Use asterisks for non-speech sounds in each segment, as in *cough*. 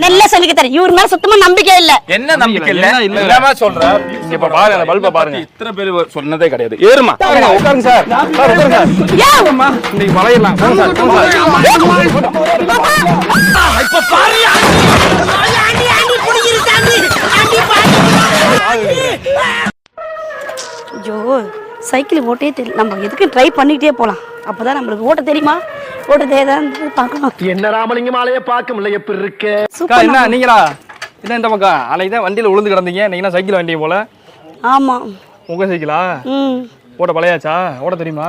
நல்லா சொல்லிக்க தரேன் இவர் மேல சுத்தமா நம்பிக்கை இல்ல என்ன நம்பிக்கை இல்ல என்ன இல்ல? என்னமா சொல்ற இங்க இப்ப பாருங்க, அந்த பல்பை பாருங்க. இத்தனை பேர் சொன்னதே கிடையாது ஏறுமா உட்காருங்க, உட்காருங்க சார் உட்காருங்க சார்? இன்னைக்கு போங்க சார் போங்க சார் ஐயோ சைக்கிள் ஓட்டே தெரியல நம்ம எதுக்கு ட்ரை பண்ணிக்கிட்டே போலாம் அப்பதான் நம்மளுக்கு ஓட்ட தெரியுமா ஓட்ட தெரியாதான் பார்க்கணும். என்ன ராமலிங்கமாலையே பார்க்க முடியல எப்படி இருக்க? என்ன நீங்களா? என்ன இந்த பக்கம்? அன்னைக்கு தான் வண்டியில விழுந்து கிடந்தீங்க. இன்னைக்கு சைக்கிள் வண்டி போல? ஆமா. உங்க சைக்கிளா? ம். ஓட்ட பழையாச்சா? ஓட்ட தெரியுமா?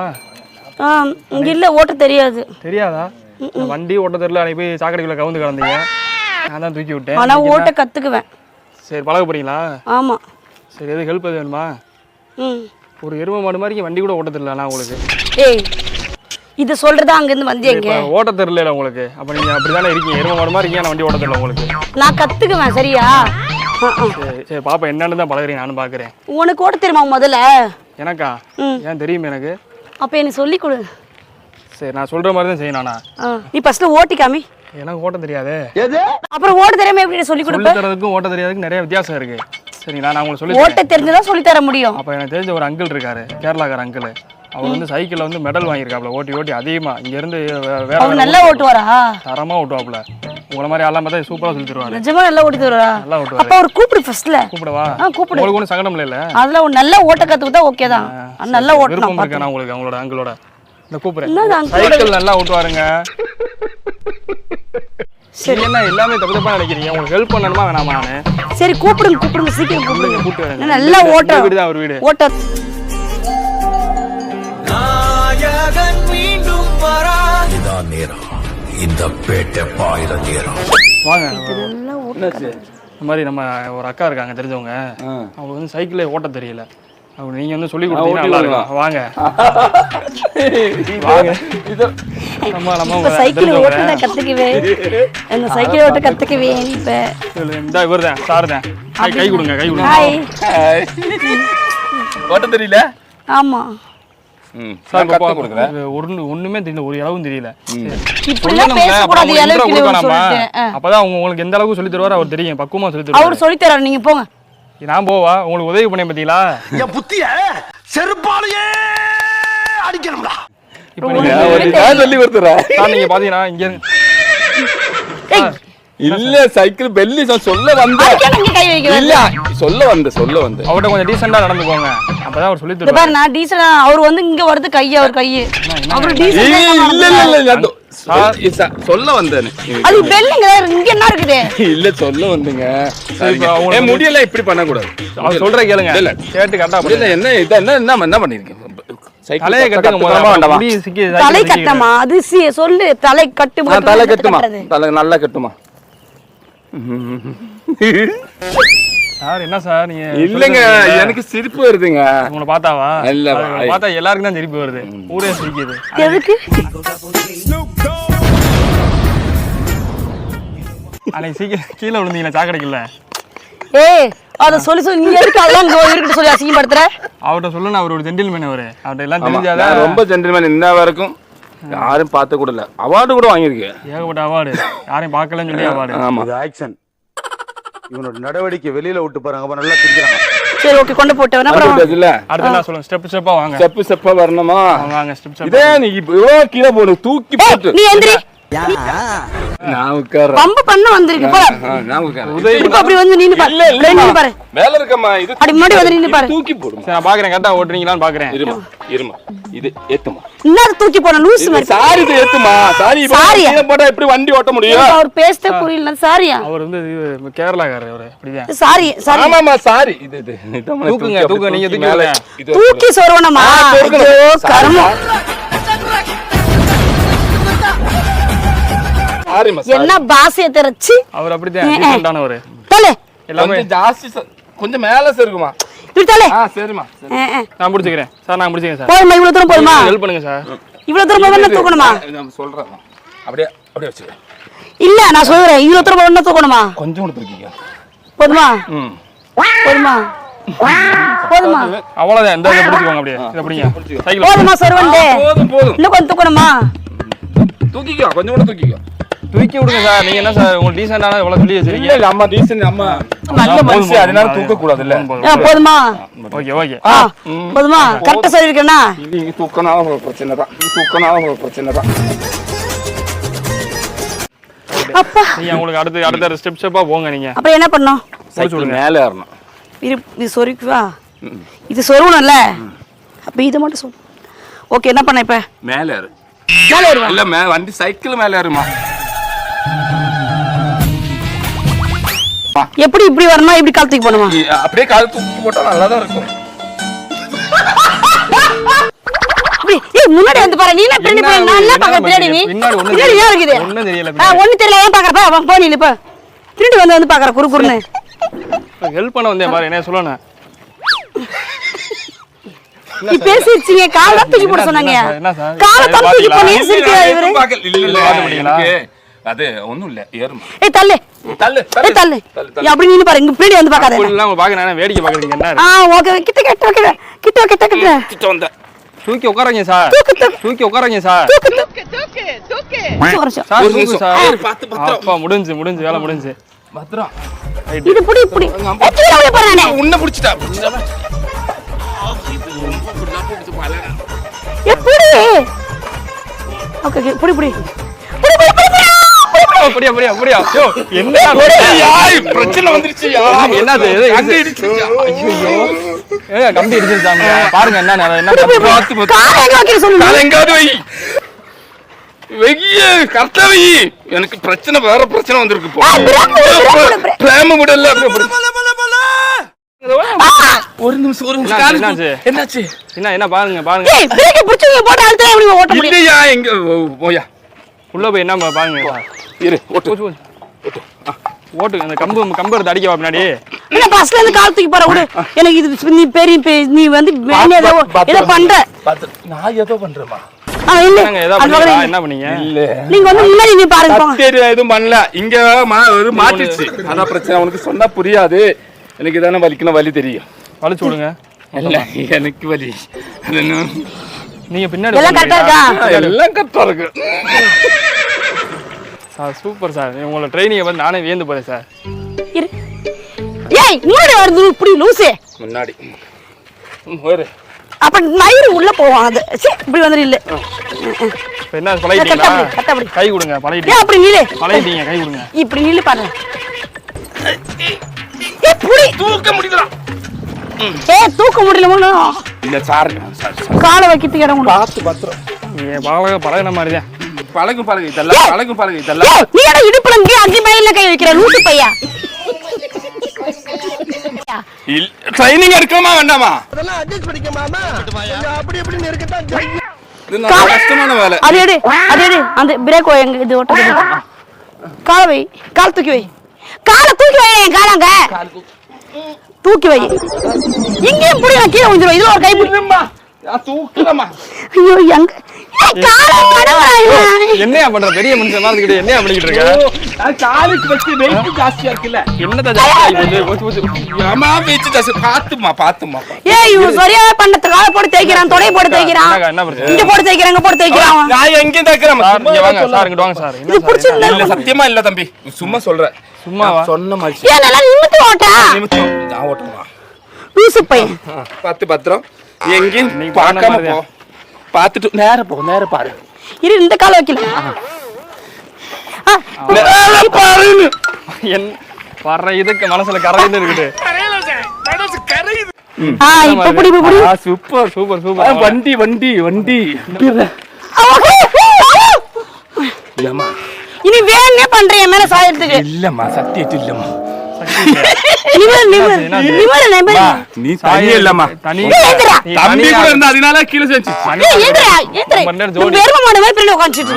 இங்க இல்ல ஓட்ட தெரியாது. தெரியாதா? வண்டி ஓட்ட தெரியல அன்னைக்கு போய் சாக்கடைக்குள்ள கவுந்து கிடந்தீங்க. நான் தான் தூக்கி விட்டேன். ஆனா இன்னைக்கு ஓட்ட என்ன? கத்துக்குவேன். சரி பழக போறீங்களா ஆமா. சரி எது ஹெல்ப் எது வேணுமா? ம். ஒரு எருமை மாடு மாதிரி வண்டி கூட ஓட்ட தெரியல நான் உங்களுக்கு. ஏய் இது சொல்றதா அங்க இருந்து வந்தீங்க ஓட்ட தெரியல உங்களுக்கு. அப்ப நீங்க அப்படிதானே இருக்கீங்க? எருமை மாடு மாதிரி இருக்கீங்க நான் வண்டி ஓட்ட தெரியல உங்களுக்கு. நான் கத்துக்குவேன் சரியா. சரி பாப்பா என்னன்னு தான் பழகுறீங்க நானும் பாக்குறேன். உனக்கு ஓட்ட தெரியுமா முதல்ல? எனக்கா. ஏன் தெரியுமே எனக்கு? அப்ப எனக்கு சொல்லி கொடு. சரி நான் சொல்ற மாதிரி தான் செய்யணும் நீ ஃபர்ஸ்ட் ஓட்டி காமி. எனக்கு ஓட்ட தெரியாதே. அப்புறம் ஓட்ட தெரியாம எப்படி சொல்லி கொடுப்ப? தரதுக்கும் ஓட்ட தெரியாதுக்கும் நிறைய வித்தியாசம் இருக்கு. சரிங்களா நான் உங்களுக்கு சொல்லி ஓட்ட தெரிஞ்சதா சொல்லி தர முடியும். அப்போ எனக்கு தெரிஞ்ச ஒரு அங்கிள் இருக்காரு கேரளாக்கார அங்கிள். அவர் வந்து சைக்கிளில் வந்து மெடல் வாங்கியிருக்காப்ல ஓட்டி ஓட்டி அதிகமா. இங்க இருந்து வே- வேற அவர் நல்லா ஓட்டுவாரா? தரமா ஓட்டுவாப்ல. உங்களை மாதிரி எல்லாம் பார்த்தா சூப்பரா சொல்லி தருவாரு. நிஜமா நல்லா ஓட்டி தருவாரா? நல்லா ஓட்டுவாரு. அப்ப அவர் கூப்பிடு ஃபர்ஸ்ட்ல கூப்பிடவா? ஆ கூப்பிடு. உங்களுக்கு ஒன்றும் சங்கடம் இல்லைல்ல? அதுல ஒரு நல்லா ஓட்ட கத்துக்கிட்டா ஓகே தான். நல்லா ஓட்டணும் விருப்பம் பாத்து. இருக்கா நான் உங்களுக்கு அவங்களோட அங்கிளோட? இந்த கூப்பிடுறேன் சைக்கிள் நல்லா ஓட்டுவாருங்க. சரி. என்ன எல்லாமே தப்பு தப்பா நினைக்கிறீங்க? உங்களுக்கு ஹெல்ப் பண்ணணுமா வேணாமா நானு? சரி கூப்பிடுங்க கூப்பிடுங்க சீக்கிரம் கூப்பிடுங்க. கூப்பிட்டு நல்லா ஓட்ட வீடு தான் அவர் வீடு. ஓட்ட இதான் நேரம். இந்த பேட்டை பாயிர நேரம். வாங்க. நல்லா ஓட்ட இந்த மாதிரி நம்ம ஒரு அக்கா இருக்காங்க தெரிஞ்சவங்க. அவங்க வந்து சைக்கிளே ஓட்ட தெரியல. அவங்க நீங்க வந்து சொல்லி கொடுத்தீங்கன்னா நல்லா இருக்கும். *laughs* வாங்க. வாங்க. நம்ம நம்ம சைக்கிள். ஓட்ட கத்துக்குவே அந்த சைக்கிள் ஓட்ட கத்துக்குவே இப்ப. இல்ல, இந்த இவர் தான் சார் தான். கை கொடுங்க கை கொடுங்க. ஓட்ட தெரியல? ஆமா. சார் ஒண்ணு ஒண்ணுமே தெரியல ஒரு அளவும் தெரியல. அப்பதான் உங்களுக்கு எந்த அளவுக்கு சொல்லி தருவாரு அவர் தெரியும் பக்குவமா சொல்லி தருவாரு. அவர் சொல்லி தராரு நீங்க போங்க. நான் போவா? உங்களுக்கு உதவி பண்ணேன் பாத்தீங்களா? என் புத்திய செருப்பாலேயே அடிக்கணும்டா. இப்போ நீங்க நான் சொல்லி கொடுத்துறேன். நீங்க பாத்தீங்கன்னா இங்க இல்ல சைக்கிள் பெல்லி சொல்ல வந்த. இல்ல சொல்ல வந்த சொல்ல வந்த. அவர்கிட்ட கொஞ்சம் டீசெண்டா நடந்துக்கோங்க. அப்பதான் அவர் சொல்லி தருவாரு பாரு நான் டீசலா அவர் வந்து இங்க வருது கை அவர் கை. அவர் டீசல் இல்ல இல்ல இல்ல சொல்ல வந்தேன். அது பெல்லுங்க இங்க என்ன இருக்குது? இல்ல சொல்ல வந்தீங்க. ஏன் முடியல இப்படி பண்ண கூடாது அவர் சொல்ற கேளுங்க. இல்ல கேட்டு கரெக்டா முடியல என்ன இது என்ன என்ன என்ன பண்ணிருக்கீங்க? சைக்கிள் தலையை. கட்டமா? அது சி- சொல்லு தலை கட்டு போட்டு தலை கட்டு கட்டுமா. தலை நல்லா கட்டுமா? சார் என்ன சார் நீங்க இல்லங்க. எனக்கு சிரிப்பு வருதுங்க. உங்களை பார்த்தாவா? இல்ல. பார்த்தா எல்லாருக்கும் தான் சிரிப்பு வருது. ஊரே சிரிக்குது. எதுக்கு? அன்னைக்கு சீக்கிரம் கீழே விழுந்தீங்களா சாக்கடைக்குள்ள ஏய் அத சொல்லி சொல்லி நீ எதுக்கு அதெல்லாம் இங்க இருக்கட்டு சொல்லி அசிங்கப்படுத்துற? அவர்கிட்ட சொல்லணும் அவர் ஒரு ஜென்டில்மேன் அவரு. அவர்கிட்ட எல்லாம் தெரிஞ்சாதான் நான் ரொம்ப ஜென்டில்மேன் இன்ன வரைக்கும் யாரும் பார்த்து கூட இல்ல. அவார்டு கூட வாங்கியிருக்கேன் ஏகப்பட்ட அவார்டு யாரையும் பார்க்கலன்னு சொல்லி அவார்டு ஆமா. இது ஆக்ஷன் இவனோட நடவடிக்கை வெளியில விட்டு பாருங்க. அப்ப நல்லா திரிக்கிறாங்க சரி ஓகே கொண்டு போட்டு வேணா அப்புறம் இல்ல அடுத்து நான் சொல்லுங்க? ஸ்டெப் ஸ்டெப்பா வாங்க. ஸ்டெப்பு ஸ்டெப்பா வரணுமா? வாங்க, ஸ்டெப் ஸ்டெப் இதே நீ இவ்வளோ கீழே போடு. தூக்கி போட்டு. நீ எந்திரி. பம்பு பண்ண வந்திருக்கு போ ஆ, நான் உட்கார்றேன். திரும்ப அப்படி வந்து நின்னு பாரு. இல்ல அப்படியே நின்னு பாரு. மேல இருக்கம்மா இது அப்படி முன்னாடி வந்து நின்னு பாரு. தூக்கி போடுமா? சரி நான் பாக்குறேன். கரெக்டா ஓட்டுறீங்களான்னு பாக்குறேன். இருமா இருமா. இது ஏத்துமா. என்ன தூக்கி போன லூஸ் இது மாதிரி சாரி இது ஏத்துமா? சாரி இப்ப சாரி. கீழே போட்டா எப்படி வண்டி ஓட்ட முடியும்? அவர் பேச புரியல சாரியா அவர் வந்து இது கேரளாக்காரர் அவரு. அப்படிதான். சாரி சாரி ஆமாமா சாரி இது இது தூக்குங்க, தூக்குங்க, நீங்க தூக்கி தூக்கி. இது சொருவனமா. ஐயோ கர்மம். என்ன பாசிய திறச்சு? அவர் அப்படிதான் டீசெண்டானவர் தலை எல்லாமே. கொஞ்சம் ஜாஸ்தி கொஞ்சம் மேல சருக்குமா தலை ஆ சரி. ஆ. நான் முடிச்சுக்கிறேன் சார் நான் முடிச்சுக்கிறேன் சார். போதுமா இவ்வளவு தூரம் போதுமா? ஹெல்ப் பண்ணுங்க சார். இவ்வளவு தூரம் போதுமா தூக்கணுமா? நான் சொல்றேன். அப்படியே அப்படியே வச்சுக்கிறேன் இல்ல நான் சொல்றேன். இவ்வளவு தூரம் போதுமா தூக்கணுமா? கொஞ்சம் கூட தூக்கிக்க போதுமா? ம். போதுமா? போதுமா? அவ்வளவுதான். இந்த இதை பிடிச்சிக்கோங்க அப்படியே. இதை பிடிங்க. போதுமா சொருவண்டே போதும் போதும். இன்னும் கொஞ்சம் தூக்கணுமா? தூக்கிக்கோ கொஞ்சம் கூட தூக்கிக்கோ. தூக்கி விடுங்க சார். நீங்க என்ன சார் உங்களுக்கு டீசெண்டான இவ்வளவு சொல்லி இல்ல வச்சிருக்கீங்க? இல்ல அம்மா டீசன்ட் அம்மா நல்ல மனுஷி அதனால தூக்க கூடாது இல்ல போதுமா? Okay okay. போதுமா? கரெக்டா சொல்லியிருக்கேனா இது இங்க தூக்கனால ஒரு பிரச்சனை தான். இது தூக்கனால ஒரு பிரச்சனை தான். அப்பா. நீங்க உங்களுக்கு அடுத்து அடுத்த ஸ்டெப் ஸ்டெப்பா போங்க நீங்க. அப்புறம் என்ன பண்ணோம் சைக்கிள் மேல ஏறணும். இது இது சொருக்குவா? இது சொருகணும்ல? அப்ப இதை மட்டும் சொல். ஓகே என்ன பண்ண இப்ப? மேல ஏறு. மேலே ஏறுவா? இல்ல மே வண்டி சைக்கிள் மேல ஏறுமா. எப்படி இப்படி வரணும் இப்படி காலத்துக்கு போகணுமா நீ அப்படியே கால் தூக்கி போட்டா நல்லா தான் இருக்கும் முன்னாடி வந்து பாரு நீ என்ன பின்னாடி நான் என்ன பின்னாடி நீ. பின்னாடி ஏன் இருக்குது? தெரியல ஒண்ணு தெரியல ஏன் பாக்குற பா போ நீ இப்ப வந்து வந்து பாக்குற குறு குறுன்னு. ஹெல்ப் பண்ண வந்தேன் பாரு என்ன சொல்லணும். நீ பேசிடுச்சீங்க காலை தூக்கி போட சொன்னாங்க. என்ன சார்? காலை தூக்கி? போனே இவரு? இல்ல இல்ல அது ஒண்ணும் இல்ல ஏறுமா. ஏய் தள்ளு. தள்ளு ஏய் தள்ளு. ஏய், அப்படி நின்னு பாரு. இங்க பின்னாடி வந்து பாக்க நான் வேடிக்கை பாக்குறீங்க என்ன? ஆ ஓகே. கிட்ட கிட்ட கிட்ட கிட்ட கிட்ட. கிட்ட கிட்ட வந்த தூக்கி உட்காரங்க சார். தூக்கி உட்காரங்க சார். தூக்கு நிமிஷம். சார். அப்பா முடிஞ்சு முடிஞ்சு. வேலை முடிஞ்சு. பத்திரம். இது புடி புடி. ஏய், கீழே விழ போறேன் நானு. உன்னை பிடிச்சிட்டா. ஏய், புடி. ஓகே. புடி புடி புடி புடி. அப்படியா அப்படியா அப்படியா யோ என்ன பிரச்சனை? வந்துருச்சு என்னது? அங்க இடிச்சுச்சா? ஏ கம்பி இடிச்சிருச்சாங்க. பாருங்க என்ன என்ன பார்த்து. காலை எங்க வைக்கிற சொல்லு? காலை எங்காவது வை. வெய்ய கரெக்டா வை. எனக்கு பிரச்சனை வேற பிரச்சனை வந்திருக்கு பிரேக் பிரேக் பிரேக். பிரேம விடல ஒரு நிமிஷம் ஒரு நிமிஷம் என்னாச்சு? என்னாச்சு? என்ன என்ன பாருங்க பாருங்க. ஏய் பிரேக்கை பிடிச்சு போட்டு அழுத்தா எப்படி ஓட்ட முடியும்? இல்லையா எங்க போயா உள்ள போய் என்ன பா- பாருங்க. இரு ஓட்டு. கம்பு கம்பு எடுத்து அடிக்கவா பின்னாடி. என்ன பஸ்ல இருந்து கால் தூக்கி போற விடு. எனக்கு இது நீ பெரிய நீ வந்து ஏதோ பண்ற. நான் பண்றேமா இல்ல? இல்ல. என்ன பண்ணீங்க? இல்ல. நீங்க வந்து முன்னாடி நீ பாருங்க போங்க. சரி எதுவும் பண்ணல. இங்க ஒரு மாட்டிச்சு. அதான் பிரச்சனை. உனக்கு சொன்னா புரியாது. எனக்கு தானே வலிக்கணும் வலி தெரியும். வலிச்சு விடுங்க. இல்ல எனக்கு வலி? நீங்க பின்னாடி எல்லாம் கரெக்டா இருக்கா? எல்லாம் கரெக்டா இருக்கு. Sir super sir. உங்களோட ட்ரைனிங்கை வந்து நானே வியந்து போறேன் சார். இரு. ஏய் முன்னாடி வருது இப்படி லூசு. முன்னாடி. ஒரு. அப்ப மயிறு உள்ள போவான் அது. சீ, இப்படி வந்துரு இல்ல. இப்போ என்ன பழகிட்டீங்களா? அப்படி. கை கொடுங்க ஏன் பழகிட்டீங்க அப்படி நில்லு பழகிட்டீங்க கை கொடுங்க. இப்படி நில்லு பாருங்க. ஏய் புடி தூக்க முடியல ஏய் தூக்க முடியல இல்ல சார். Sir sir. காலை வைக்கிறதுக்கு இடம் பார்த்து பத்திரம். நீங்க பழக பழகின மாதிரி தான் பழகும் பழகு இதெல்லாம் பழகும் பழகு இதெல்லாம். ஏய் நீ என்ன இடுப்புல இங்கே அஞ்சு மயில கை வைக்கிற லூசு பையா? ட்ரைனிங் எடுக்கணுமா வேண்டாமா? இது நல்ல கஷ்டமான வேலை. அது எடு அது எடு. அந்த பிரேக் எங்க இது ஓட்டது காலை வை கால் தூக்கி வை. காலை தூக்கி வை என் காலாங்க தூக்கி வை. இங்கேயும் புடி நான் கீழே விழுந்துரும் இதுல ஒரு கை பிடி இல்லம்மா, நான் தூக்குறேம்மா ஐயோ எங்க ஏய், காலை கடவுளா இவன். என்னையா பண்ற? பெரிய மனுஷன் மாதிரி கிட்ட என்னையா பண்ணிக்கிட்டு இருக்க? காலுக்கு வச்சு வெயிட் ஜாஸ்தியா இருக்குல்ல. ஜாஸ்தி? பாத்துமா பாத்துமா ஏய் இவன் சரியாவே பண்ணது காலை போட்டு தேய்க்கிறான் தொடைய போட்டு தேய்க்கிறான். இங்க போட்டு தேய்க்கிறான் இங்க போட்டு தேய்க்கிறான். நான் எங்க தக்கிறேன் சார் இங்க வாங்க சார் இங்கிட்டு வாங்க சார். என்ன இது சார், பிடிச்சிருந்தா இல்ல சத்தியமா இல்ல தம்பி. சும்மா சொல்றேன் சும்மாவா? நான் சொன்ன மாதிரி ஏன் நல்லா நிமித்து ஓட்டா. நிமித்தம் நான் ஓட்டணுமா? லூசு பையன். பத்து பத்திரம். எங்கேயும் பார்க்காம போ. பார்த்துட்டு நேர போ நேர பாரு. இரு இந்த காலை வைக்கல. நேர பாருன்னு. என் வர்ற இதுக்கு மனசுல கரையுது இருக்குது. Super super super. வண்டி வண்டி வண்டி. இல்லம்மா. இனி வேணே பண்றேன் என் மேல சாயறதுக்கு. இல்லம்மா சத்தியத்து இல்லம்மா. நீ தனி இல்லம்மா. தம்பி கூட இருந்தா அதனால கீழே செஞ்சு.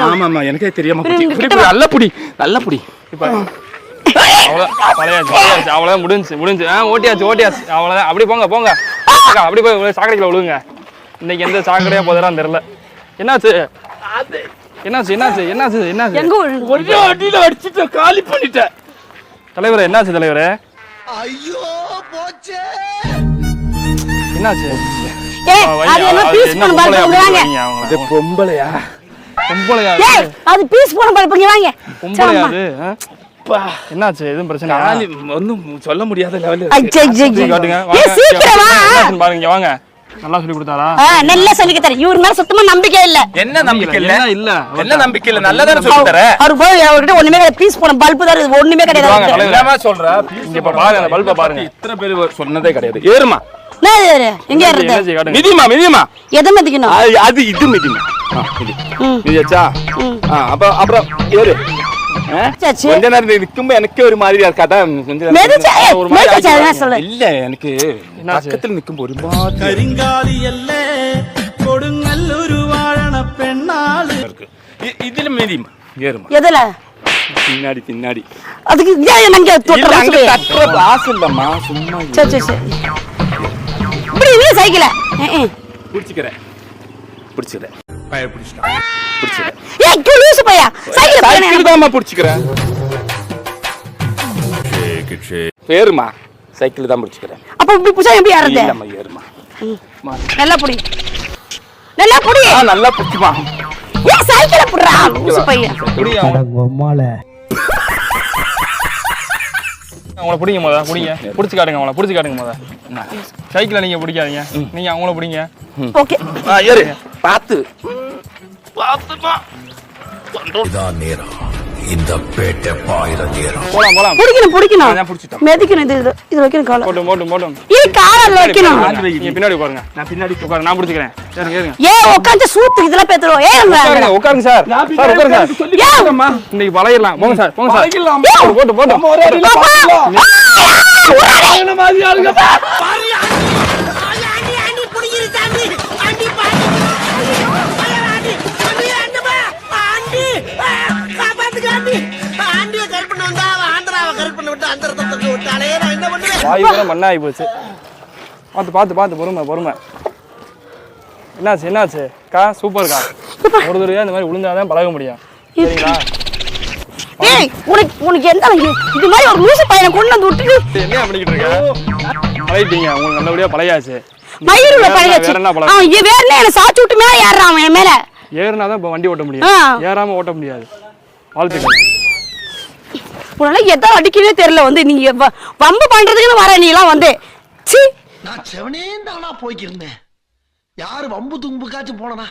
ஆமாம்மா எனக்கே தெரியாம. நல்ல புடி நல்ல புடி. இப்ப அவ்வளவுதான் முடிஞ்சு முடிஞ்சு ஓட்டியாச்சு ஓட்டியாச்சு. அவ்வளவுதான் அப்படி போங்க போங்க. அப்படி போய் சாக்கடைக்குள்ள விழுங்க. இன்னைக்கு எந்த சாக்கடையா போதுறான்னு தெரியல. என்னாச்சு? என்னாச்சு என்னாச்சு என்னாச்சு என்னாச்சு? எங்க? ஒரே அடியில அடிச்சுட்டு காலி பண்ணிட்டேன். தலைவரே என்னாச்சு தலைவரே? என்னாச்சு? ஏய், வைங்க, அது என்ன பீஸ் பண்ண பொம்பளையா. வைங்க. பொம்பளையா? பொம்பளையா ஏய் அது? பீஸ் இங்க வாங்க. பொம்பளையா அது? என்னாச்சு? எதுவும் பிரச்சனை காலி ஒன்றும் சொல்ல முடியாத ஏய் வாங்க. சீக்கிரம் வா. என்னாச்சுன்னு பாருங்க இங்க வாங்க. நல்லா சொல்லி கொடுத்தாரா? ஆ, நல்லா சொல்லி தரேன் இவர் மேல சுத்தமா நம்பிக்கை இல்ல. என்ன நம்பிக்கை இல்ல? என்ன இல்ல? என்ன நம்பிக்கை இல்ல? நல்லா தானே சொல்லி தரேன் அவர் போய் அவர்கிட்ட ஒண்ணுமே கிடையாது. பீஸ் போன பல்பு தான் இருக்குது, ஒண்ணுமே கிடையாது. என்னமா சொல்ற? இங்க இப்ப பாருங்க அந்த பல்பை பாருங்க. இத்தனை பேர் சொன்னதே கிடையாது. ஏறுமா. இது? எங்க மிதிமா மிதிமா எதை மதிக்கணும்? அது இது மிதிமா ஆ, மிதி மிதியாச்சா ஆ அப்ப அப்புறம் ஏறு. கொஞ்ச நேரம் நிற்கும்போ எனக்கே ஒரு மாதிரியா இருக்காதா கொஞ்சம் இல்ல எனக்கு பக்கத்தில் நிற்கும்போ ஒரு கரிங்காலி அல்ல கொடுங்கல்லூர் வாழன பெண்ணாள் இருக்கு இதுல மீதியும் ஏறுமா எதுல பின்னாடி பின்னாடி பிடிச்சிக்கிறேன் பிடிச்சிக்கிறேன் பயப்பிடிச்சிட்டான் பிடிச்சிக்கிறேன் ஏய் கியூ லூசு பையா சைக்கிள் சைக்கிள் தாம்மா பிடிச்சிக்கிறேன். ஏறுமா. சைக்கிள் தான் பிடிச்சிக்கிறேன். அப்ப இப்படி புடிச்சா எப்படி ஏறது இல்லம்மா ஏறுமா. நல்லா புடி. நல்லா புடி. ஆ நல்லா பிடிக்குமா? ஏன் சைக்கிள புடுறா. லூசு பையா புடிங்க அவங்கள பிடிங்க முத பிடிங்க. பிடிச்சி காட்டுங்க அவங்கள பிடிச்சி காட்டுங்க முத சைக்கிளை நீங்க பிடிக்காதீங்க. நீங்க அவங்கள பிடிங்க. ஓகே. ஆ ஏறு. பார்த்து. பார்த்துமா இதான் நேரம். இந்த பேட்டை பாயிர நேரம். போலாம் போலாம். புடிக்கணும் புடிக்கணும். நான் பிடிச்சிட்டேன். மெதிக்கணும் இது இது- இது வைக்கணும் காலம் போட்டும் போட்டும் போட்டும். இது காலில் வைக்கணும். நீங்க பின்னாடி உட்காருங்க. நான் பின்னாடி உட்காரு நான் பிடிச்சிக்கிறேன். ஏறுங்க ஏறுங்க. ஏன் உட்காந்து சூத்து இதெல்லாம் பேத்துருவோம் ஏன் உட்காருங்க உட்காருங்க சார். சார் உட்காருங்க. சார் ஏன் இன்னைக்கு பழகிடலாம் போங்க சார் போங்க சார். ஏன் போட்டு போட்டு பாப்பா ஆண்டி வாயு கூட மண்ணாகி போச்சு. பார்த்து பார்த்து பார்த்து பொறுமை பொறுமை. என்னாச்சு என்னாச்சு? கா சூப்பர் கா ஒரு தடவை இந்த மாதிரி விழுந்தாதான் பழக முடியும். சரிங்களா? ஏய் உனக்கு உனக்கு எந்த? இது மாதிரி ஒரு லூசு பையனை கொண்டு வந்து விட்டுட்டு என்ன பண்ணிக்கிட்டு இருக்க? பழகிட்டீங்க. உங்களுக்கு நல்லபடியா பழகாச்சு மயிர் உள்ள வேற பழகாச்சு வேற என்ன? என்ன சாச்சு விட்டு மேல ஏறான் அவன் மேல. ஏறினா தான் இப்போ வண்டி ஓட்ட முடியும். ஆ. ஏறாம ஓட்ட முடியாது. வாழ்த்துக்கள். உன்னால எதோ அடிக்கவே தெரியல வந்து நீங்க வம்பு பண்றதுக்குன்னு வர நீ எல்லாம் வந்து. சீ நான் செவனே தானா போய்க்கிருந்தேன். யாரு வம்பு தும்புக்காச்சும் போனனா?